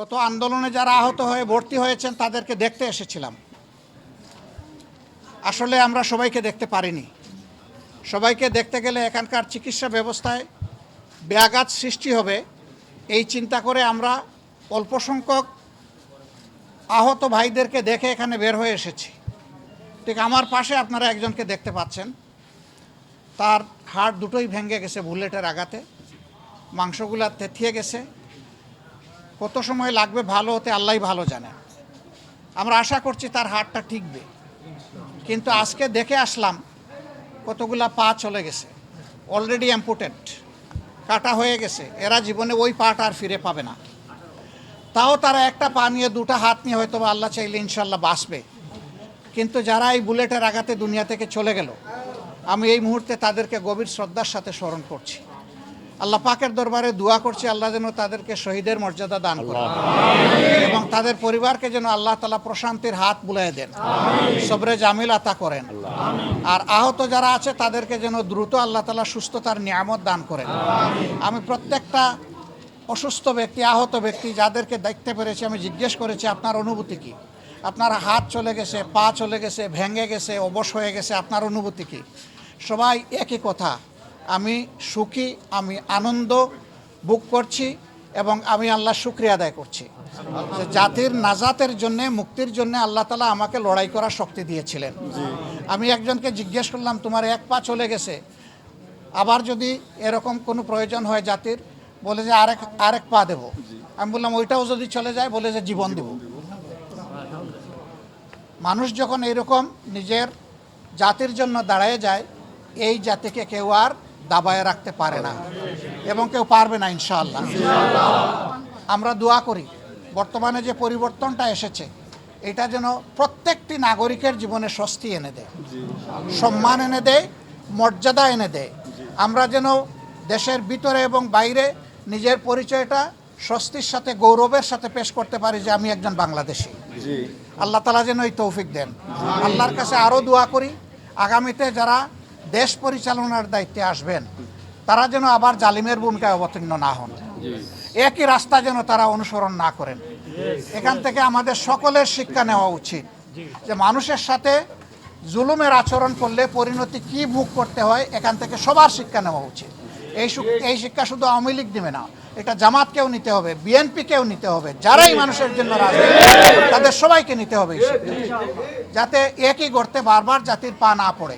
গত আন্দোলনে যারা আহত হয়ে ভর্তি হয়েছেন, তাদেরকে দেখতে এসেছিলাম। আসলে আমরা সবাইকে দেখতে পারিনি। সবাইকে দেখতে গেলে এখানকার চিকিৎসা ব্যবস্থায় ব্যাঘাত সৃষ্টি হবে। এই চিন্তা করে আমরা অল্প সংখ্যক আহত ভাইদেরকে দেখে এখানে বের হয়ে এসেছি। ঠিক আমার পাশে আপনারা একজনকে দেখতে পাচ্ছেন। তার হাড় দুটোই ভেঙে গেছে, বুলেটের আঘাতে। মাংসগুলা থেথিয়ে গেছে। কত সময় লাগবে ভালো হতে আল্লাহই ভালো জানে। আমরা আশা করছি তার হাড়টা ঠিকবে। কিন্তু আজকে দেখে আসলাম কতগুলা পা চলে গেছে। অলরেডি অ্যাম্পুটেড কাটা হয়ে গেছে। এরা জীবনে ওই পাটা আর ফিরে পাবে না। তাও তারা একটা পা নিয়ে, দুটা হাত নিয়ে হয়তো আল্লাহ চাইলে ইনশাল্লাহ বাঁচবে। কিন্তু যারা এই বুলেটের আঘাতে দুনিয়া থেকে চলে গেল, আমি এই মুহূর্তে তাদেরকে গভীর শ্রদ্ধার সাথে স্মরণ করছি। আল্লাহ পাকের দরবারে দোয়া করছি আল্লাহ যেন তাদেরকে শহীদের মর্যাদা দান করেন এবং তাদের পরিবারকে যেন আল্লাহ তালা প্রশান্তির হাত বুলাই দেন। সবরে জামিল আতা করেন। আর আহত যারা আছে তাদেরকে যেন দ্রুত আল্লাহ তালা সুস্থতার নিয়ামত দান করেন। আমি প্রত্যেকটা অসুস্থ ব্যক্তি আহত ব্যক্তি যাদেরকে দেখতে পেরেছি আমি জিজ্ঞেস করেছি আপনার অনুভূতি কি? আপনার হাত চলে গেছে পা চলে গেছে ভেঙে গেছে অবশ হয়ে গেছে আপনার অনুভূতি কি? সবাই একই কথা আমি সুখী আমি আনন্দ বুক করছি এবং আমি আল্লাহ শুক্রিয়া আদায় করছি। জাতির নাজাতের জন্যে মুক্তির জন্য আল্লাহ তালা আমাকে লড়াই করার শক্তি দিয়েছিলেন। আমি একজনকে জিজ্ঞেস করলাম তোমার এক পা চলে গেছে। আবার যদি এরকম কোনো প্রয়োজন হয় জাতির বলে যে আরেক আরেক পা দেবো। আমি বললাম ওইটাও যদি চলে যায় বলে যে জীবন দেব। মানুষ যখন এরকম নিজের জাতির জন্য দাঁড়ায় যায় এই জাতিকে কেউ আর দাবায় রাখতে পারে না। এবং কেউ পারবে না ইনশাআল্লাহ। আমরা দোয়া করি বর্তমানে যে পরিবর্তনটা এসেছে এটা যেন প্রত্যেকটি নাগরিকের জীবনে স্বস্তি এনে দেয়। সম্মান এনে দেয় মর্যাদা এনে দেয়। আমরা যেন দেশের ভিতরে এবং বাইরে নিজের পরিচয়টা স্বস্তির সাথে গৌরবের সাথে পেশ করতে পারি যে আমি একজন বাংলাদেশি। আল্লাহ তালা যেন এই তৌফিক দেন। আল্লাহর কাছে আরও দোয়া করি আগামীতে যারা দেশ পরিচালনার দায়িত্বে আসবেন, তারা যেন আবার জালিমের ভূমিকায় অবতীর্ণ না হন। একই রাস্তা যেন তারা অনুসরণ না করেন। এখান থেকে আমাদের সকলের শিক্ষা নেওয়া উচিত যে মানুষের সাথে জুলুমের আচরণ করলে পরিণতি কি মুখ করতে হয়, এখান থেকে সবার শিক্ষা নেওয়া উচিত। এই এই শিক্ষা শুধু আওয়ামী লীগ দিবে না, এটা জামাতকেও নিতে হবে, বিএনপিকেও নিতে হবে, যারাই মানুষের জন্য রাজনীতি তাদের সবাইকে নিতে হবে যাতে একই গর্তে বারবার জাতির পা না পড়ে।